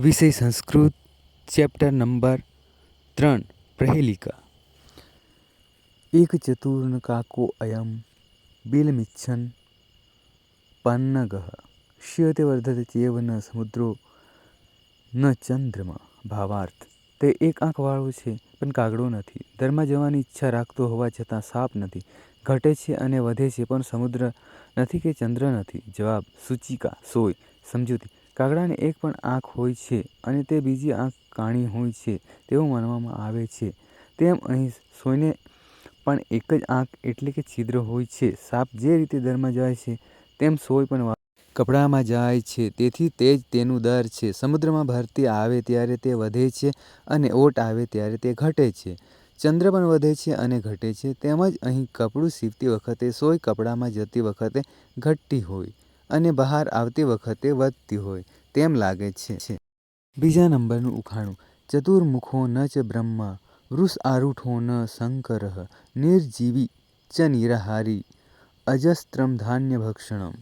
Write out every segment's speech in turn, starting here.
વિષય Sanskrit, chapter number ત્રણ, પ્રહેલિકા. એક ચતુર્નકાકો અયમ બિલમિચ્છન પન્નગઃ. શ્યતે વર્ધતે ચેવ ન સમુદ્રો, ન ચંદ્રમા ભાવાર્થ. તે એક આંખવાળો છે, પણ કાગડો નથી. દરમાં જવાની ઈચ્છા રાખતો હોવા છતાં સાપ નથી. ઘટે છે અને વધે છે, પણ સમુદ્ર નથી કે ચંદ્ર નથી? જવાબ, સૂચિકા, સોય, સમજૂતી. કાગડાને એક પણ આંખ હોય છે અને તે બીજી આંખ કાણી હોય છે તેવું માનવામાં આવે છે. તેમ અહીં સોયને પણ એક જ આંખ એટલે કે છિદ્ર હોય છે. સાપ જે રીતે દરમાં જાય છે, તેમ સોય પણ કપડામાં જાય છે. તેથી તે જ તેનું દર છે. સમુદ્રમાં ભરતી આવે ત્યારે તે વધે છે અને ઓટ આવે ત્યારે તે ઘટે છે. ચંદ્ર પણ વધે છે અને ઘટે છે. તેમજ અહીં કપડું સીવતી વખતે, સોય કપડામાં જતી વખતે ઘટતી હોય. અને બહાર આવતી વખતે વધતી હોય તેમ લાગે છે. બીજા નંબરનું ઉખાણું. ચતુર્મુખો ન ચ બ્રહ્મા વૃષઆરૂઢો ન શંકરઃ, નિર્જીવી ચ નિરાહારી, અજસ્ત્રમ ધાન્યભક્ષણમ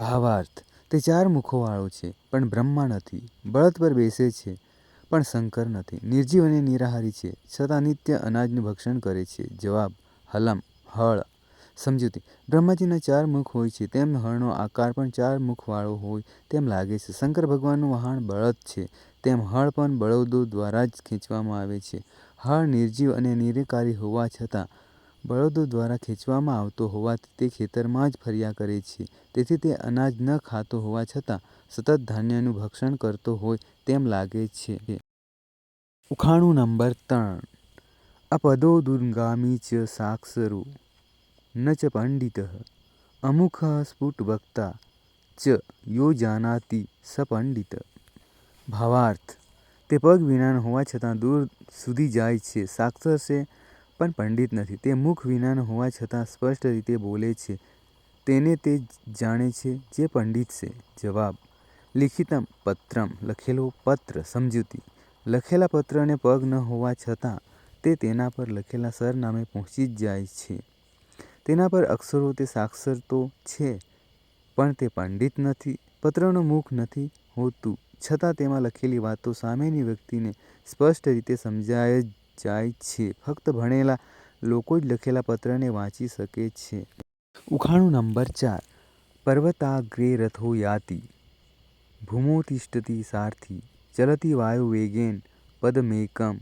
ભાવાર્થ. તે ચાર મુખોવાળો છે, પણ બ્રહ્મા નથી. બળદ પર બેસે છે, પણ શંકર નથી. નિર્જીવ અને નિરાહારી છે, છતાં નિત્ય અનાજનું ભક્ષણ કરે છે. જવાબ. હલમ. હળ. સમજૂતી. બ્રહ્માજીના ચાર મુખ હોય છે. તેમ હળનો આકાર પણ ચાર મુખવાળો હોય તેમ લાગે છે. શંકર ભગવાનનું વહાણ બળદ છે. તેમ હળ પણ બળદો દ્વારા જ ખેંચવામાં આવે છે. હળ નિર્જીવ અને નિરાકારી હોવા છતાં બળદો દ્વારા ખેંચવામાં આવતો હોવાથી તે ખેતરમાં જ ફર્યા કરે છે. તેથી તે અનાજ ન ખાતો હોવા છતાં સતત ધાન્યનું ભક્ષણ કરતો હોય તેમ લાગે છે. ઉખાણું નંબર ત્રણ. અપદો દુર્ગામી ચ સાક્ષરો. ન ચ પંડિતઃ અમુખઃ સ્ફુટવક્તા ચ યો જાનાતી સ પંડિત ભાવાર્થ તે પગ વિનાનો હોવા છતાં દૂર સુધી જાય છે સાક્ષર છે પણ પંડિત નથી તે મુખ વિનાનો હોવા છતાં સ્પષ્ટ રીતે બોલે છે તેને તે જાણે છે જે પંડિત છે જવાબ લિખિતમ પત્રમ લખેલો પત્ર સમજૂતી લખેલા પત્રને પગ ન હોવા છતાં તે તેના પર લખેલા સરનામે પહોંચી જ જાય છે તેના પર અક્ષરો તે સાક્ષર તો છે, પણ તે પંડિત નથી, પત્રનું મુખ નથી હોતું. છતાં તેમાં લખેલી વાતો સામેની વ્યક્તિને સ્પષ્ટ રીતે સમજાય જાય છે. ફક્ત ભણેલા લોકો જ લખેલા પત્રને વાંચી શકે છે. ઉખાણું નંબર ચાર. પર્વતાગ્રે રથો યાતિ. ભૂમૌ સારથી. ચલતી વાયુ વેગેન પદમેકમ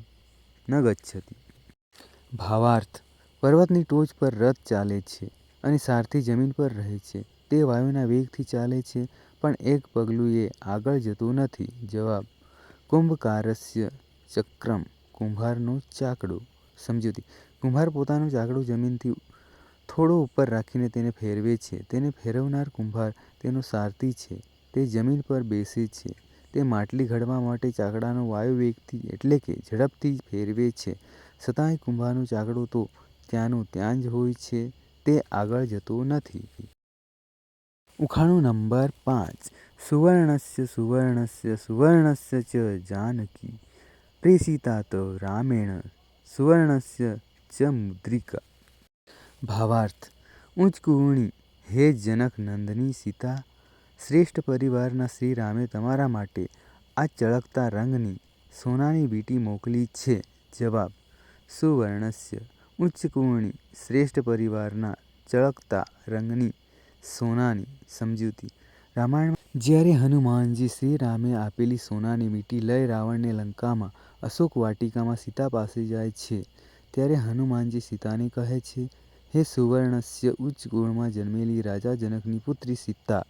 ન ગચ્છતિ. ભાવાર્થ. પર્વતની ટોચ પર રથ ચાલે છે અને સારથી જમીન પર રહે છે. તે વાયુના વેગથી ચાલે છે, પણ એક પગલું એ આગળ જતું નથી. જવાબ, કુંભકારસ્ય ચક્રમ, કુંભારનું ચાકડું. સમજૂતી, કુંભાર પોતાનું ચાકડું જમીનથી થોડો ઉપર રાખીને તેને ફેરવે છે. તેને ફેરવનાર કુંભાર તેનો સારથી છે. તે જમીન પર બેસે છે. તે માટલી ઘડવા માટે ચાકડાનો વાયુ વેગથી એટલે કે ઝડપથી ફેરવે છે. છતાંય કુંભારનું ચાકડું તો ત્યાંનો ત્યાં જ હોય છે, તે આગળ જતું નથી. ઉખાણું નંબર પાંચ. સુવર્ણસ્ય સુવર્ણસ્ય સુવર્ણસ્ય ચ જાનકી. પ્રેષિતા તો રામેણ, સુવર્ણસ્ય ચ મુદ્રિકા. ભાવાર્થ. ઉચ્ચ હે જનક નંદની સીતા, શ્રેષ્ઠ પરિવારના શ્રી રામે તમારા માટે આ ચળકતા રંગની સોનાની બીટી મોકલી છે. જવાબ. સુવર્ણસ્ય. ઉચ્ચ કુવણી શ્રેષ્ઠ પરિવારના ચળકતા રંગની સોનાની સમજૂતી. રામાયણમાં જ્યારે હનુમાનજી શ્રી રામે આપેલી સોનાની વીંટી લઈ રાવણને લંકામાં, અશોક વાટિકામાં સીતા પાસે જાય છે, ત્યારે હનુમાનજી સીતાને કહે છે, હે સુવર્ણસ્ય ઉચ્ચ કુળમાં જન્મેલી રાજા જનકની પુત્રી સીતા,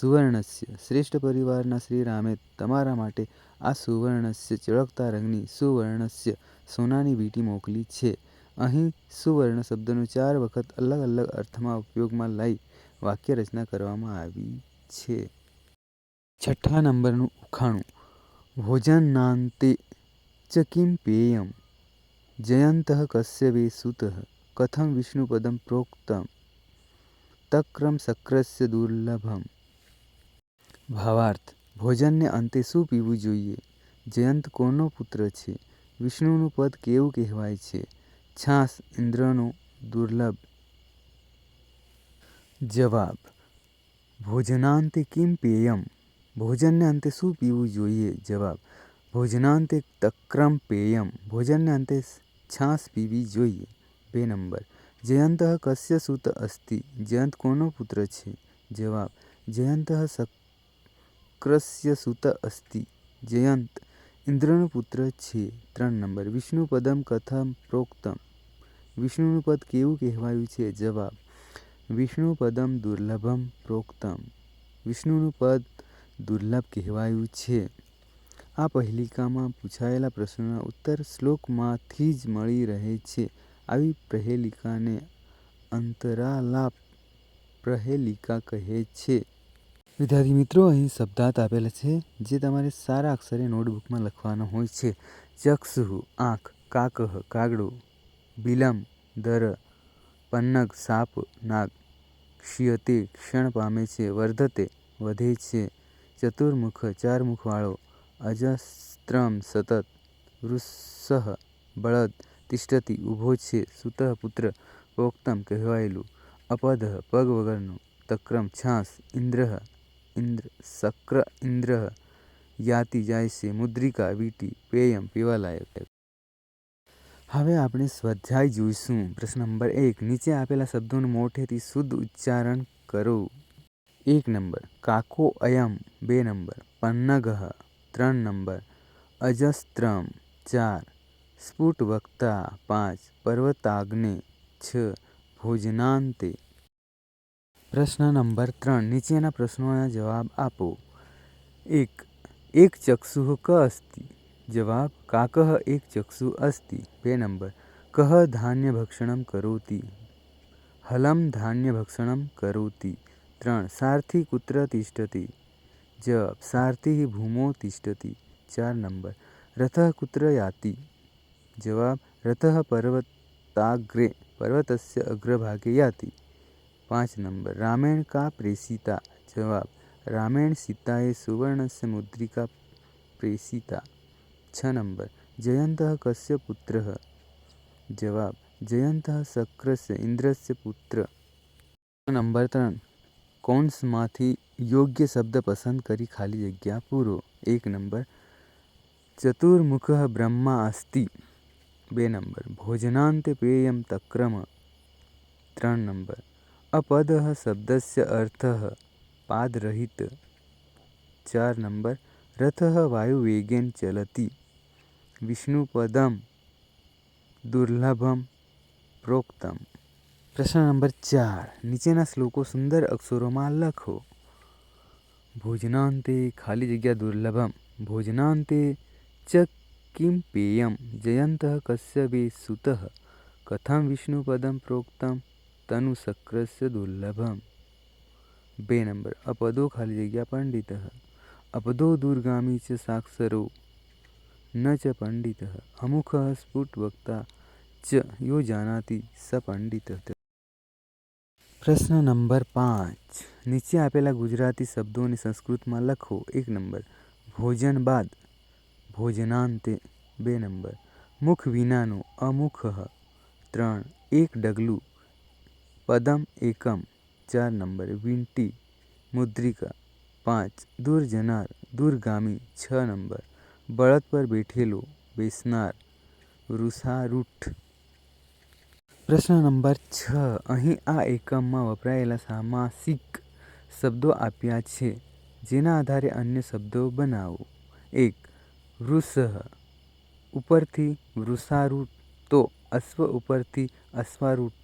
સુવર્ણસ્ય શ્રેષ્ઠ પરિવારના શ્રી રામે તમારા માટે આ સુવર્ણસ્ય ચળકતા રંગની સુવર્ણસ્ય સોનાની વીંટી મોકલી છે. અહીં સુવર્ણ શબ્દનો ચાર વખત અલગ અલગ અર્થમાં ઉપયોગમાં લઈ વાક્ય રચના કરવામાં આવી છે. છઠ્ઠા નંબરનું ઉખાણું. ભોજનાંતે ચ કિમ પેયમ? જયંતઃ કશ્યપે સુત? કથમ વિષ્ણુપદમ પ્રોક્તમ? તક્રમ સક્રસ્ય દુર્લભમ? ભાવાર્થ, ભોજનને અંતે શું પીવું જોઈએ? જયંત કોનો પુત્ર છે? વિષ્ણુનું પદ કેવું કહેવાય છે? છાશ ઇન્દ્રનો દુર્લભ જવાબ ભોજનાન્તે કિમ પેયમ ભોજનને અંતે શું પીવું જોઈએ જવાબ ભોજનાંતે તક્રમ પેયમ ભોજનને અંતે છાશ પીવી જોઈએ બે નંબર જયંતઃ કસ્ય સુત અસ્તિ જયંત કોનો પુત્ર છે જવાબ જયંતઃ શક્રસ્ય સુત અસ્તિ જયંત ઇન્દ્રનો પુત્ર છે. ત્રણ નંબર. વિષ્ણુ પદમ કથમ પ્રોક્તમ. વિષ્ણુનું પદ કેવું કહેવાયું છે? જવાબ. વિષ્ણુ પદમ દુર્લભમ પ્રોક્તમ. વિષ્ણુનું પદ દુર્લભ કહેવાયું છે. આ પહેલિકામાં પૂછાયેલા પ્રશ્નોના ઉત્તર શ્લોકમાંથી જ મળી રહે છે. આવી પ્રહેલિકાને અંતરાલાપ પ્રહેલિકા કહે છે. વિદ્યાર્થી મિત્રો, અહીં શબ્દાર્થ આપેલા છે, જે તમારે સારા અક્ષરે નોટબુકમાં લખવાના હોય છે. ચક્ષુ, આંખ, કાકહ, કાગડો, બિલમ, દર, પન્નગ, સાપ, નાગ, ક્ષીયતે, ક્ષણ પામે છે, વર્ધતે, વધે છે, ચતુર્મુખ ચાર મુખવાળો અજસ્ત્રમ, સતત વૃષહ બળદ, તિષ્ઠતી, ઊભો છે, સુતઃ પુત્ર પોક્તમ કહેવાયેલું અપધ પગ વગરનું, તક્રમ છાશ ઇન્દ્રઃ ઇન્દ્ર શક્ર ઇન્દ્ર યાતિ જાય છે મુદ્રિકા વીંટી પેયમ પીવાલાયક હવે આપણે સ્વાધ્યાય જોઈશું પ્રશ્ન નંબર એક નીચે આપેલા શબ્દોનું મોઢેથી શુદ્ધ ઉચ્ચારણ કરો એક નંબર કાકો અયમ બે નંબર પન્નગહ ત્રણ નંબર અજસ્ત્રમ ચાર સ્ફુટ વક્તા પાંચ પર્વતાગ્ને છ ભોજનાંતે પ્રશ્ન નંબર ત્રણ, નીચેના પ્રશ્નોના જવાબ આપો. એક એક ચક્ષુ ક અસ્તિ? જવાબ, કાકહ એક ચક્ષુ અસ્તિ. બે નંબર કઃ ધાન્યભક્ષણમ કરોતિ? હલમ ધાન્યભક્ષણમ કરોતિ? ત્રણ, સારથી કુત્ર તિષ્ઠતિ? જવાબ, સારથી ભૂમો તિષ્ઠતિ? ચાર નંબર, રથ કુત્ર યાતિ? જવાબ, રથ પર્વતાગ્રે, પર્વતસ્ય અગ્રભાગે યાતિ? પાંચ નંબર રામેણ કા પ્રેષિતા જવાબ રામેણ સીતાએ સુવર્ણસ્ય મુદ્રિકા પ્રેષિતા છ નંબર જયંતઃ કસ્ય પુત્રઃ જવાબ જયંતઃ શક્રસ્ય ઇન્દ્રસ્ય પુત્ર નંબર ત્રણ કૌંસમાંથી યોગ્ય શબ્દ પસંદ કરી ખાલી જગ્યા પૂરો એક નંબર ચતુર્મુખઃ બ્રહ્મા અસ્તિ બે નંબર ભોજનાંતે પેયમ તક્રમ ત્રણ નંબર અપદઃ શબ્દસ્ય અર્થઃ પાદરહિત ચાર નંબર રથઃ વાયુવેગેન ચલતિ વિષ્ણુપદમ દુર્લભમ પ્રોક્તમ પ્રશ્ન નંબર ચાર નીચેના શ્લોકો સુંદર અક્ષરોમાં લખો ભોજનાંતે ખાલી જગ્યા દુર્લભમ ભોજનાંતે ચ કિમ પેયમ જયંતઃ કસ્ય વે સુતઃ કથમ વિષ્ણુપદમ પ્રોક્તમ તનુ શક્રસ્ય દુર્લભમ બે નંબર અપદો ખાલી જગ્યા પંડિત અપદો દુર્ગામી છે સાક્ષરો ન ચ પંડિત અમુખ સ્ફુટ વક્તા ચ યો જાનાતી સ પંડિત પ્રશ્ન નંબર પાંચ નીચે આપેલા ગુજરાતી શબ્દોને સંસ્કૃતમાં લખો એક નંબર ભોજન બાદ ભોજનાંતે બે નંબર મુખ વિનાનો અમુખ ત્રણ એક ડગલું પદમ એકમ, ચાર નંબર વીંટી મુદ્રિકા, પાંચ, દૂર જનાર, દૂરગામી, છ નંબર, બળદ પર બેઠેલો, બેસનાર વૃષારૂઠ પ્રશ્ન નંબર છ, અહીં આ એકમમાં વપરાયેલા સામાસિક શબ્દો આપ્યા છે, જેના આધારે અન્ય શબ્દો બનાવો. એક, વૃષહ, ઉપરથી વૃષારૂઢ, તો અશ્વ ઉપરથી અશ્વારૂઢ.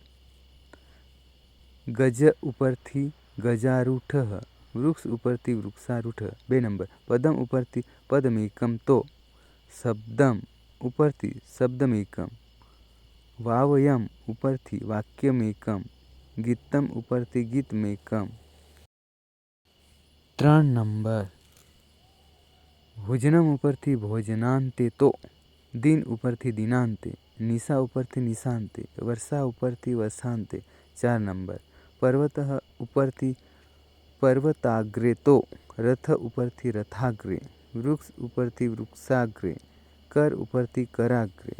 ગજ ઉપરથી ગજારૂઢ વૃક્ષ ઉપરથી વૃક્ષારૂઢ બે નંબર પદમ ઉપરથી પદમેકમ તો શબ્દમ ઉપરથી શબ્દમેકમ વાવયમ ઉપરથી વાક્યમેકમ ગીતમ ઉપરથી ગીતમેકમ ત્રણ નંબર ભોજનમ ઉપરથી ભોજનાંતે તો દિન ઉપરથી દિનાંતે નિશા ઉપરથી નિશાંતે વર્ષા ઉપરથી વર્ષાંતે ચાર નંબર પર્વતઃ ઉપરથી પર્વતાગ્રે તો રથ ઉપરથી રથાગ્રે વૃક્ષ ઉપરથી વૃક્ષાગ્રે કર ઉપરથી કરાગ્રે.